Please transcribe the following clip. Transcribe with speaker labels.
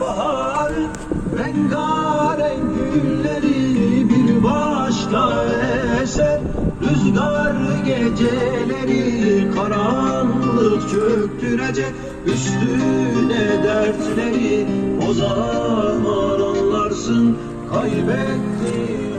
Speaker 1: Açınca bahar Rengarenk gülleri Bir başka eser. Rüzgar geceleri Karanlık çöktürecek Üstüne dertleri. O zaman anlarsın Kaybettiğin